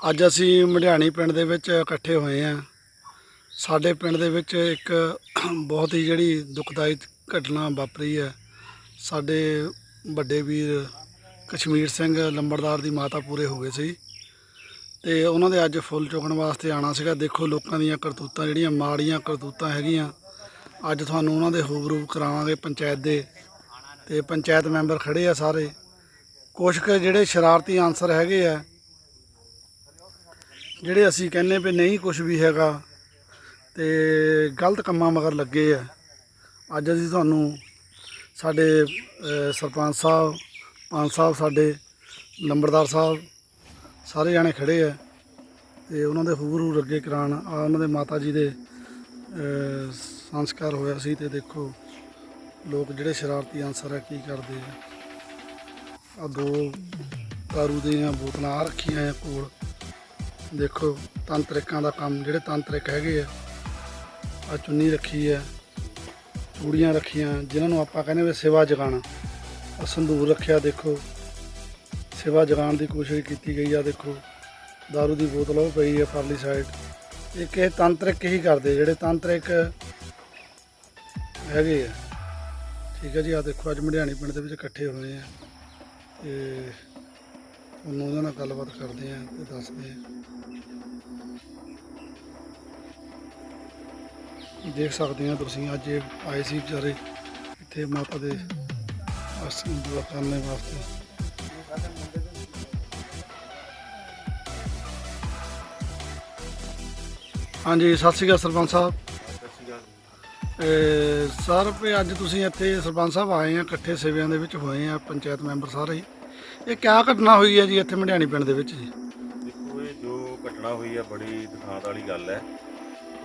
ਅੱਜ ਅਸੀਂ ਮਢਿਆਣੀ ਪਿੰਡ ਦੇ ਵਿੱਚ ਇਕੱਠੇ ਹੋਏ ਹਾਂ। ਸਾਡੇ ਪਿੰਡ ਦੇ ਵਿੱਚ ਇੱਕ ਬਹੁਤ ਹੀ ਜਿਹੜੀ ਦੁਖਦਾਈ ਘਟਨਾ ਵਾਪਰੀ ਹੈ। ਸਾਡੇ ਵੱਡੇ ਵੀਰ ਕਸ਼ਮੀਰ ਸਿੰਘ ਲੰਬੜਦਾਰ ਦੀ ਮਾਤਾ ਪੂਰੇ ਹੋ ਗਏ ਸੀ ਤੇ ਉਹਨਾਂ ਦੇ ਅੱਜ ਫੁੱਲ ਚੁਗਣ ਵਾਸਤੇ ਆਣਾ ਸੀਗਾ। ਦੇਖੋ ਲੋਕਾਂ ਦੀਆਂ ਕਰਤੂਤਾਂ ਜਿਹੜੀਆਂ ਮਾੜੀਆਂ ਕਰਤੂਤਾਂ ਹੈਗੀਆਂ। ਅੱਜ ਤੁਹਾਨੂੰ ਉਹਨਾਂ ਦੇ ਰੂਬਰੂ ਕਰਾਵਾਂਗੇ ਪੰਚਾਇਤ ਦੇ। ਤੇ ਪੰਚਾਇਤ ਮੈਂਬਰ ਖੜੇ ਆ ਸਾਰੇ। ਕੁਛ ਕੁ ਜਿਹੜੇ ਸ਼ਰਾਰਤੀ ਆਨਸਰ ਹੈਗੇ ਆ ਜਿਹੜੇ ਅਸੀਂ ਕਹਿੰਨੇ ਵੀ ਨਹੀਂ ਕੁਝ ਵੀ ਹੈਗਾ ਤੇ ਗਲਤ ਕੰਮਾਂ ਮਗਰ ਲੱਗੇ ਆ। ਅੱਜ ਅਸੀਂ ਤੁਹਾਨੂੰ ਸਾਡੇ ਸਰਪੰਚ ਸਾਹਿਬ, ਪੰਚ ਸਾਹਿਬ, ਸਾਡੇ ਨੰਬਰਦਾਰ ਸਾਹਿਬ ਸਾਰੇ ਜਾਣੇ ਖੜੇ ਆ ਤੇ ਉਹਨਾਂ ਦੇ ਹੂਬਰੂ ਅੱਗੇ ਕਰਾਉਣ ਆ ਉਹਨਾਂ ਦੇ ਮਾਤਾ ਜੀ ਦੇ ਸੰਸਕਾਰ ਹੋਇਆ ਸੀ ਤੇ ਦੇਖੋ ਲੋਕ ਜਿਹੜੇ ਸ਼ਰਾਰਤੀ ਅਨਸਰ ਆ, ਕੀ ਕਰਦੇ ਆ। ਆ ਦੋ ਦਾਰੂ ਦੀਆਂ ਬੋਤਲਾਂ ਆ ਰੱਖੀਆਂ ਆ ਕੋਲ। ਦੇਖੋ ਤੰਤਰਿਕਾਂ ਦਾ ਕੰਮ, ਜਿਹੜੇ ਤੰਤਰਿਕ ਹੈਗੇ ਆ ਆ ਚੁੰਨੀ ਰੱਖੀ ਆ, ਚੂੜੀਆਂ ਰੱਖੀਆਂ, ਜਿਨ੍ਹਾਂ ਨੂੰ ਆਪਾਂ ਕਹਿੰਦੇ ਵੀ ਸੇਵਾ ਜਗਾਣਾ। ਆ ਸੰਧੂਰ ਰੱਖਿਆ ਦੇਖੋ, ਸੇਵਾ ਜਗਾਉਣ ਦੀ ਕੋਸ਼ਿਸ਼ ਕੀਤੀ ਗਈ ਆ, ਦੇਖੋ, ਦਾਰੂ ਦੀ ਬੋਤਲ ਉਹ ਪਈ ਆ ਪਰਲੀ ਸਾਈਡ ਇਹ ਕਿਸੇ ਤੰਤਰਿਕ ਹੀ ਕਰਦੇ, ਜਿਹੜੇ ਤੰਤਰਿਕ ਹੈਗੇ ਆ। ਠੀਕ ਹੈ ਜੀ ਆ ਦੇਖੋ, ਅੱਜ ਮਢਿਆਣੀ ਪਿੰਡ ਦੇ ਵਿੱਚ ਇਕੱਠੇ ਹੋਏ ਆ। ਤੇ ਉਹਨੂੰ ਉਹਨਾਂ ਨਾਲ ਗੱਲਬਾਤ ਕਰਦੇ ਆ ਤੇ ਦੱਸਦੇ ਆ। ਦੇਖ ਸਕਦੇ ਆ ਤੁਸੀਂ ਅੱਜ ਆਏ ਸੀ ਵਿਚਾਰੇ ਇੱਥੇ ਮਾਤਾ ਦੇ ਅਸਲੀ ਦੁਆ ਕਰਨ ਵਾਸਤੇ। ਹਾਂਜੀ ਸਤਿ ਸ਼੍ਰੀ ਅਕਾਲ ਸਰਪੰਚ ਸਾਹਿਬ। ਸਰ ਵੀ ਅੱਜ ਤੁਸੀਂ ਇੱਥੇ ਸਰਪੰਚ ਸਾਹਿਬ ਆਏ ਆ ਇਕੱਠੇ ਸੇਵਿਆਂ ਦੇ ਵਿੱਚ ਹੋਏ ਆ ਪੰਚਾਇਤ ਮੈਂਬਰ ਸਾਰੇ। ਹੀ ਇਹ ਕਿਆ ਘਟਨਾ ਹੋਈ ਹੈ ਜੀ ਇੱਥੇ ਮਢਿਆਣੀ ਪਿੰਡ ਦੇ ਵਿੱਚ ਜੀ? ਦੇਖੋ ਇਹ ਜੋ ਘਟਨਾ ਹੋਈ ਹੈ ਬੜੀ ਦੁਖਾਂਤ ਵਾਲੀ ਗੱਲ ਹੈ।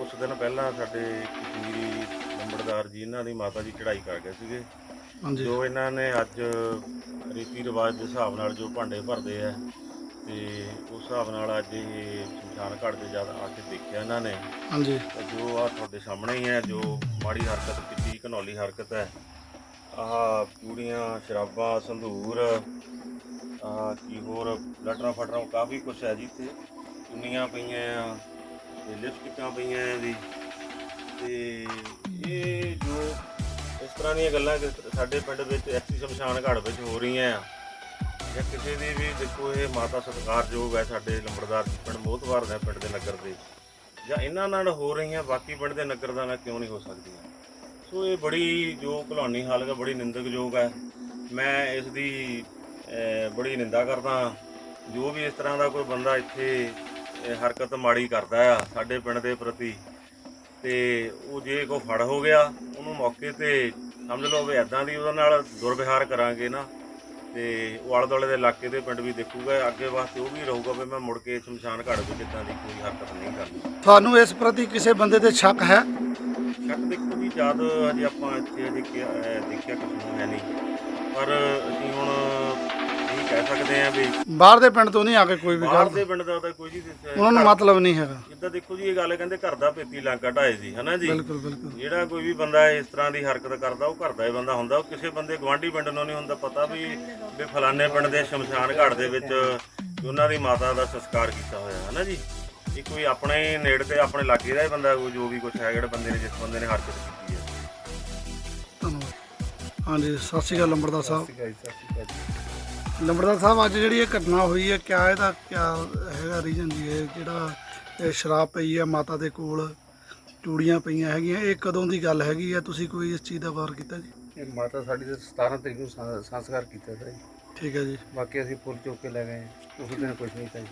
ਉਸ ਦਿਨ ਪਹਿਲਾਂ ਸਾਡੇ ਕਸ਼ਮੀਰੀ ਨੰਬਰਦਾਰ ਜੀ ਇਹਨਾਂ ਦੀ ਮਾਤਾ ਜੀ ਚੜ੍ਹਾਈ ਕਰ ਗਏ ਸੀਗੇ। ਹਾਂਜੀ। ਜੋ ਇਹਨਾਂ ਨੇ ਅੱਜ ਰੀਤੀ ਰਿਵਾਜ ਦੇ ਹਿਸਾਬ ਨਾਲ ਜੋ ਭਾਂਡੇ ਭਰਦੇ ਆ ਤੇ ਉਸ ਹਿਸਾਬ ਨਾਲ ਅੱਜ ਇਹ ਸ਼ਮਸ਼ਾਨ ਘਾਟ ਤੇ ਜਦ ਆ ਕੇ ਦੇਖਿਆ ਇਹਨਾਂ ਨੇ ਹਾਂਜੀ। ਤਾਂ ਜੋ ਆ ਤੁਹਾਡੇ ਸਾਹਮਣੇ ਹੀ ਹੈ ਜੋ ਮਾੜੀ ਹਰਕਤ ਕੀਤੀ ਘਨੌਲੀ ਹਰਕਤ ਹੈ। ਆਹ ਚੂੜੀਆਂ ਸ਼ਰਾਬਾਂ ਸੰਧੂਰ ਆ ਕੀ ਹੋਰ ਲਟਰਾਂ ਫਟਰਾਂ ਕਾਫੀ ਕੁਛ ਹੈ ਜੀ ਇੱਥੇ। ਚੁੰਨੀਆਂ ਪਈਆਂ ਆ। ਤੇ ਲਿਪਸਟਿਕਾਂ ਪਈਆਂ ਆ ਜੀ ਤੇ ਇਹ ਜੋ ਇਸ ਤਰ੍ਹਾਂ ਦੀਆਂ ਗੱਲਾਂ ਕਿ ਸਾਡੇ ਪਿੰਡ ਵਿੱਚ ਐਕਸੀ ਸ਼ਮਸ਼ਾਨ ਘਾਟ ਵਿੱਚ ਹੋ ਰਹੀਆਂ ਆ। ਜਾਂ ਕਿਸੇ ਦੀ ਵੀ ਦੇਖੋ ਇਹ ਮਾਤਾ ਸਤਿਕਾਰਯੋਗ ਹੈ ਸਾਡੇ ਲੰਬੜਦਾਰ ਜੀ, ਪਿੰਡ ਮੋਹਤਵਾਰ ਨੇ ਪਿੰਡ ਦੇ ਨਗਰ ਦੇ। ਜਾਂ ਇਹਨਾਂ ਨਾਲ ਹੋ ਰਹੀਆਂ ਬਾਕੀ ਪਿੰਡ ਦੇ ਨਗਰ ਦਾ ਨਾਲ ਕਿਉਂ ਨਹੀਂ ਹੋ ਸਕਦੀਆਂ? ਸੋ ਇਹ ਬੜੀ ਜੋ ਘਲਾਉਣੀ ਹਾਲਤ ਹੈ, ਬੜੀ ਨਿੰਦਕਯੋਗ ਹੈ। ਮੈਂ ਇਸ ਦੀ ਬੜੀ ਨਿੰਦਾ ਕਰਦਾ ਜੋ ਵੀ ਇਸ ਤਰ੍ਹਾਂ ਦਾ ਕੋਈ ਬੰਦਾ ਇੱਥੇ ਹਰਕਤ ਮਾੜੀ ਕਰਦਾ ਆ ਸਾਡੇ ਪਿੰਡ ਦੇ ਪ੍ਰਤੀ। ਤੇ ਉਹ ਜੇ ਕੋ ਫੜ ਹੋ ਗਿਆ ਉਹਨੂੰ ਮੌਕੇ ਤੇ ਸਮਝ ਲਓ ਵੀ ਐਦਾਂ ਦੀ ਉਹਦੇ ਨਾਲ ਦੁਰਵਿਹਾਰ ਕਰਾਂਗੇ ਨਾ। ਤੇ ਉਹ ਆਲੇ ਦੁਆਲੇ ਦੇ ਇਲਾਕੇ ਦੇ ਪਿੰਡ ਵੀ ਦੇਖੂਗਾ ਅੱਗੇ ਵਾਸਤੇ ਉਹ ਵੀ ਰਹੂਗਾ ਵੀ ਮੈਂ ਮੁੜ ਕੇ ਸ਼ਮਸ਼ਾਨ ਘਾਟ ਵਿੱਚ ਇਦਾਂ ਦੀ ਕੋਈ ਹਰਕਤ ਨਹੀਂ ਕਰਨੀ। ਤੁਹਾਨੂੰ ਇਸ ਪ੍ਰਤੀ ਕਿਸੇ ਬੰਦੇ ਤੇ ਸ਼ੱਕ ਹੈ? ਸ਼ੱਕ ਦੇਖੋ ਜੀ ਜਦ ਹਜੇ ਆਪਾਂ ਇੱਥੇ ਅਹ ਦੇਖਿਆ ਕਿਸੇ ਨੂੰ ਹੈ ਨਹੀਂ। ਪਰ ਅਸੀਂ ਹੁਣ ਕਹਿ ਸਕਦੇ ਹਾਂ ਵੀ ਬਾਹਰ ਦੇ ਪਿੰਡ ਤੋਂ ਨਹੀਂ ਆ ਕੇ ਕੋਈ ਵੀ ਬਾਹਰ ਗੱਲ। ਦੇ ਪਿੰਡ ਦਾ ਤਾਂ ਕੋਈ ਜੀ ਉਹਨਾਂ ਨੂੰ ਮਤਲਬ ਨਹੀਂ ਹੈਗਾ। ਜਿੱਦਾਂ ਦੇਖੋ ਜੀ ਇਹ ਗੱਲ ਕਹਿੰਦੇ ਘਰ ਦਾ ਪੇਤੀ ਲਾਂਕਾ ਢਾਏ ਸੀ ਹਨਾ ਜੀ? ਬਿਲਕੁਲ ਬਿਲਕੁਲ। ਜਿਹੜਾ ਕੋਈ ਵੀ ਬੰਦਾ ਇਸ ਤਰ੍ਹਾਂ ਦੀ ਹਰਕਤ ਕਰਦਾ ਉਹ ਘਰ ਦਾ ਹੀ ਬੰਦਾ ਹੁੰਦਾ। ਉਹ ਕਿਸੇ ਬੰਦੇ ਗਵਾਂਢੀ ਪਿੰਡ ਨੂੰ ਨਹੀਂ ਹੁੰਦਾ ਪਤਾ ਵੀ ਵੀ ਫਲਾਣੇ ਪਿੰਡ ਦੇ ਸ਼ਮਸ਼ਾਨ ਘਾਟ ਦੇ ਵਿੱਚ ਉਹਨਾਂ ਦੀ ਮਾਤਾ ਦਾ ਸੰਸਕਾਰ ਕੀਤਾ ਹੋਇਆ ਹਨਾ ਜੀ? ਇਹ ਕੋਈ ਆਪਣੇ ਨੇੜੇ ਤੇ ਆਪਣੇ ਲਾਗੇ ਦਾ ਹੀ ਬੰਦਾ ਕੋਈ ਜੋ ਵੀ ਕੁਝ ਹੈ ਜਿਹੜੇ ਬੰਦੇ ਨੇ ਜਿਸ ਬੰਦੇ ਨੇ ਹਰਕਤ ਕੀਤੀ ਹੈ। ਧੰਨਵਾਦ। ਹਾਂਜੀ ਸਤਿ ਸ਼੍ਰੀ ਅਕਾਲ ਲੰਬੜਦਾਰ ਸਾਹਿਬ। ਲੰਬੜਦਾਰ ਸਾਹਿਬ ਅੱਜ ਜਿਹੜੀ ਇਹ ਘਟਨਾ ਹੋਈ ਹੈ ਕਿਆ ਇਹਦਾ ਕਿਆ ਹੈਗਾ ਰੀਜਨ ਜੀ? ਇਹ ਜਿਹੜਾ ਇਹ ਸ਼ਰਾਬ ਪਈ ਹੈ ਮਾਤਾ ਦੇ ਕੋਲ? ਚੂੜੀਆਂ ਪਈਆਂ ਹੈਗੀਆਂ ਇਹ ਕਦੋਂ ਦੀ ਗੱਲ ਹੈਗੀ ਹੈ ਤੁਸੀਂ ਕੋਈ ਇਸ ਚੀਜ਼ ਦਾ ਗੌਰ ਕੀਤਾ ਜੀ? ਇਹ ਮਾਤਾ ਸਾਡੀ ਦੇ 17 ਤਰੀਕ ਨੂੰ ਸੰ- ਸੰਸਕਾਰ ਕੀਤਾ ਸੀ ਠੀਕ ਹੈ ਜੀ। ਬਾਕੀ ਅਸੀਂ ਫੁੱਲ ਚੁੱਕ ਕੇ ਲੈ ਗਏ ਉਸ ਦਿਨ ਕੁਝ ਨਹੀਂ ਜੀ।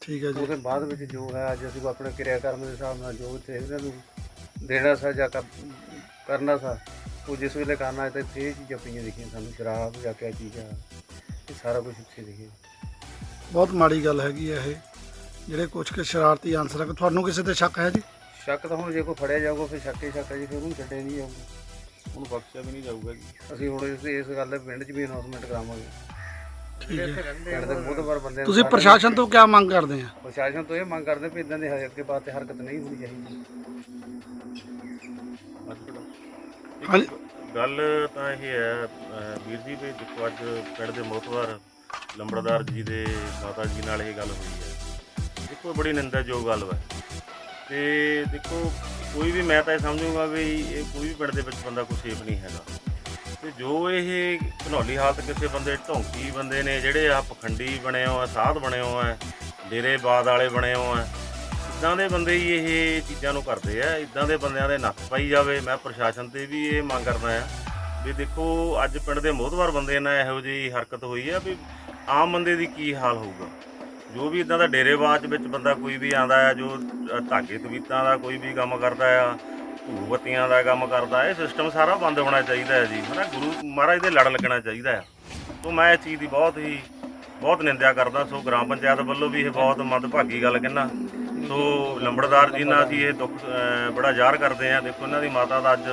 ਠੀਕ ਹੈ ਜੀ। ਉਹਦੇ ਬਾਅਦ ਵਿੱਚ ਜੋ ਹੈ ਅੱਜ ਅਸੀਂ ਆਪਣੇ ਕਿਰਿਆ ਕਰਮ ਦੇ ਹਿਸਾਬ ਨਾਲ ਜੋ ਇੱਥੇ ਇਹਨਾਂ ਨੂੰ ਦੇਣਾ ਸਾ ਜਾਂ ਕਰ- ਕਰਨਾ ਸਾ ਉਹ ਜਿਸ ਵੇਲੇ ਕਰਨਾ ਹੈ ਤਾਂ ਇੱਥੇ ਇਹ ਚੀਜ਼ਾਂ ਪਈਆਂ ਦਿਖੀਆਂ ਸਾਨੂੰ ਸ਼ਰਾਬ ਜਾਂ ਕਿਆ ਚੀਜ਼ਾਂ ਇਹ ਸਾਰਾ ਕੁਝ ਇੱਥੇ ਦਿਖਿਆ ਬਹੁਤ ਮਾੜੀ ਗੱਲ ਹੈਗੀ ਹੈ ਇਹ। ਜਿਹੜੇ ਕੁਝ ਕੁ ਸ਼ਰਾਰਤੀ ਆਨਸਰ ਹੈ ਤੁਹਾਨੂੰ ਕਿਸੇ ਤੇ ਸ਼ੱਕ ਹੈ ਜੀ? ਸ਼ੱਕ ਤਾਂ ਹੁਣ ਜੇ ਕੋਈ ਫੜਿਆ ਜਾਊਗਾ ਫਿਰ ਸ਼ੱਕ ਹੀ ਸ਼ੱਕ ਹੈ ਜੀ ਫਿਰ ਉਹਨੂੰ ਛੱਡਿਆ ਨਹੀਂ ਜਾਊਗਾ। ਉਹਨੂੰ ਬਖਸ਼ਿਆ ਵੀ ਨਹੀਂ ਜਾਊਗਾ ਜੀ। ਅਸੀਂ ਹੁਣ ਇਸ ਇਸ ਗੱਲ ਦੇ ਪਿੰਡ 'ਚ ਵੀ ਅਨਾਉਂਸਮੈਂਟ ਕਰਾਵਾਂਗੇ। ਠੀਕ ਹੈ। ਪਿੰਡ ਦੇ ਬੁੱਧਵਾਰ ਬੰਦੇ ਤੁਸੀਂ ਪ੍ਰਸ਼ਾਸਨ ਤੋਂ ਕਿਆ ਮੰਗ ਕਰਦੇ ਆ? ਪ੍ਰਸ਼ਾਸਨ ਤੋਂ ਇਹ ਮੰਗ ਕਰਦੇ ਵੀ ਇਦਾਂ ਦੇ ਅੱਗੇ ਬਾਤ ਤੇ ਹਰਕਤ ਨਹੀਂ ਹੋਣੀ ਚਾਹੀਦੀ। ਹਾਂਜੀ। ਗੱਲ ਤਾਂ ਇਹ ਹੈ, ਅਹ, ਵੀਰ ਜੀ ਵੀ ਦੇਖੋ ਅੱਜ ਪਿੰਡ ਦੇ ਮੋਤਵਾਰ ਲੰਬੜਦਾਰ ਜੀ ਦੇ ਮਾਤਾ ਜੀ ਨਾਲ ਇਹ ਗੱਲ ਹੋਈ ਹੈ। ਦੇਖੋ, ਬੜੀ ਨਿੰਦਾਯੋਗ ਗੱਲ ਹੈ ਤੇ ਦੇਖੋ, ਕੋਈ ਵੀ ਮੈਂ ਤਾਂ ਇਹ ਸਮਝੂਗਾ ਵੀ ਇਹ ਕੋਈ ਵੀ ਪਿੰਡ ਦੇ ਵਿੱਚ ਬੰਦਾ ਕੋਈ ਸੇਫ ਨਹੀਂ ਹੈਗਾ। ਤੇ ਜੋ ਇਹ ਘਨੌਲੀ ਹਾਲਤ ਕਿਸੇ ਬੰਦੇ, ਢੌਂਕੀ ਬੰਦੇ ਨੇ, ਜਿਹੜੇ ਆ ਪਖੰਡੀ ਬਣੇ ਹੋ ਆ, ਸਾਧ ਬਣੇ ਹੋ ਆ ਡੇਰੇਬਾਦ ਵਾਲੇ ਬਣੇ ਹੋ ਆ ਇਦਾਂ ਦੇ ਬੰਦੇ ਹੀ ਇਹ ਚੀਜ਼ਾਂ ਨੂੰ ਕਰਦੇ ਆ, ਇਦਾਂ ਦੇ ਬੰਦਿਆਂ ਦੇ ਨੱਥ ਪਾਈ ਜਾਵੇ। ਮੈਂ ਪ੍ਰਸ਼ਾਸਨ ਤੇ ਵੀ ਇਹ ਮੰਗ ਕਰਦਾ ਆ ਵੀ ਦੇਖੋ, ਅੱਜ ਪਿੰਡ ਦੇ ਮੋਹਤਵਾਰ ਬੰਦੇ ਨਾਲ ਇਹੋ ਜਿਹੀ ਹਰਕਤ ਹੋਈ ਆ ਵੀ ਆਮ ਬੰਦੇ ਦੀ ਕੀ ਹਾਲ ਹੋਊਗਾ? ਜੋ ਵੀ ਇਦਾਂ ਦਾ ਡੇਰੇਬਾਜ਼ ਵਿੱਚ ਬੰਦਾ ਕੋਈ ਵੀ ਆਂਦਾ ਆ, ਜੋ ਧਾਗੇ ਤਵੀਤਾਂ ਦਾ ਕੋਈ ਵੀ ਕੰਮ ਕਰਦਾ ਆ ਧੂਪ ਬੱਤੀਆਂ ਦਾ ਕੰਮ ਕਰਦਾ, ਇਹ ਸਿਸਟਮ ਸਾਰਾ ਬੰਦ ਹੋਣਾ ਚਾਹੀਦਾ ਹੈ ਜੀ। ਹਨਾ, ਗੁਰੂ ਮਹਾਰਾਜ ਦੇ ਲੜ ਲੱਗਣਾ ਚਾਹੀਦਾ ਹੈ ਤੋਂ ਮੈਂ ਇਸ ਚੀਜ਼ ਦੀ ਬਹੁਤ ਹੀ, ਬਹੁਤ ਨਿੰਦਿਆ ਕਰਦਾ। ਸੋ ਗ੍ਰਾਮ ਪੰਚਾਇਤ ਵੱਲੋਂ ਵੀ ਇਹ ਬਹੁਤ ਮੰਦਭਾਗੀ ਗੱਲ ਕਹਿਣਾ। ਸੋ ਲੰਬੜਦਾਰ ਜੀ ਨਾਲ ਅਸੀਂ ਇਹ ਦੁੱਖ ਬੜਾ ਜ਼ਾਹਰ ਕਰਦੇ ਆ ਦੇਖੋ, ਇਹਨਾਂ ਦੀ ਮਾਤਾ ਦਾ ਅੱਜ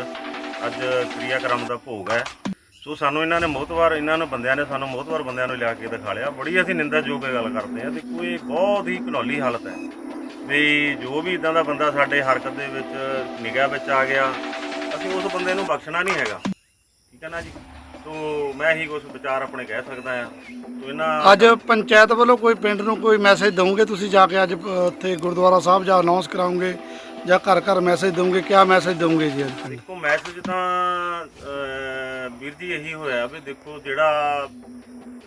ਅੱਜ ਕਿਰਿਆ ਕਰਮ ਦਾ ਭੋਗ ਹੈ। ਸੋ ਸਾਨੂੰ ਇਹਨਾਂ ਨੇ ਮੋਹਤਵਾਰ ਇਹਨਾਂ ਨੂੰ ਬੰਦਿਆਂ ਨੇ, ਸਾਨੂੰ ਮੋਹਤਵਾਰ ਬੰਦਿਆਂ ਨੂੰ ਲਿਆ ਕੇ ਦਿਖਾ ਲਿਆ। ਬੜੀ ਅਸੀਂ ਨਿੰਦਾਯੋਗ ਗੱਲ ਕਰਦੇ ਆ ਦੇਖੋ, ਇਹ ਬਹੁਤ ਹੀ ਘਨੌਲੀ ਹਾਲਤ ਹੈ। ਵੀ ਜੋ ਵੀ ਇਦਾਂ ਦਾ ਬੰਦਾ ਸਾਡੇ ਹਰਕਤ ਦੇ ਵਿੱਚ, ਨਿਗਾਹ ਵਿੱਚ ਆ ਗਿਆ, ਅਸੀਂ ਉਸ ਬੰਦੇ ਨੂੰ ਬਖਸ਼ਣਾ ਨਹੀਂ ਹੈਗਾ। ਠੀਕ ਹੈ ਨਾ ਜੀ? ਸੋ ਮੈਂ ਹੀ ਕੁਝ ਵਿਚਾਰ ਆਪਣੇ ਕਹਿ ਸਕਦਾ ਆ ਇਹਨਾਂ ਅੱਜ ਪੰਚਾਇਤ ਵੱਲੋਂ ਕੋਈ ਪਿੰਡ ਨੂੰ ਕੋਈ ਮੈਸੇਜ ਦਵੋਗੇ ਤੁਸੀਂ ਜਾ ਕੇ ਅੱਜ ਅ, ਉੱਥੇ ਗੁਰਦੁਆਰਾ ਸਾਹਿਬ ਜਾ ਅਨਾਉਂਸ ਕਰਾਉਂਗੇ ਜਾਂ ਘਰ ਘਰ ਮੈਸੇਜ ਦਵੋਗੇ? ਕਿਆ ਮੈਸੇਜ ਦਵੋਗੇ ਜੀ ਅੱਜ? ਦੇਖੋ ਮੈਸੇਜ ਤਾਂ ਅਹ, ਵੀਰ ਜੀ ਇਹੀ ਹੋਇਆ ਵੀ ਦੇਖੋ ਜਿਹੜਾ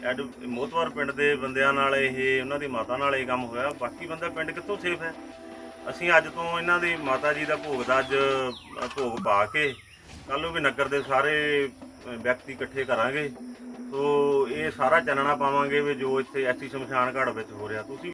ਐਡ ਮੋਤਵਾਰ ਪਿੰਡ ਦੇ ਬੰਦਿਆਂ ਨਾਲ ਇਹ ਉਹਨਾਂ ਦੀ ਮਾਤਾ ਨਾਲ ਇਹ ਕੰਮ ਹੋਇਆ। ਬਾਕੀ ਬੰਦਾ ਪਿੰਡ ਕਿੱਥੋਂ ਸੇਫ ਹੈ? ਅਸੀਂ ਅੱਜ ਤੋਂ ਇਹਨਾਂ ਦੀ ਮਾਤਾ ਜੀ ਦਾ ਭੋਗ ਦਾ ਅੱਜ ਅ, ਭੋਗ ਪਾ ਕੇ ਕੱਲ ਨੂੰ ਵੀ ਨਗਰ ਦੇ ਸਾਰੇ ਵਿਅਕਤੀ ਇਕੱਠੇ ਕਰਾਂਗੇ। ਸੋ ਇਹ ਸਾਰਾ ਚਾਨਣਾ ਪਾਵਾਂਗੇ ਵੀ ਜੋ ਇੱਥੇ ਐਸੀ ਸ਼ਮਸ਼ਾਨ ਘਾਟ ਵਿੱਚ ਹੋ ਰਿਹਾ। ਤੁਸੀਂ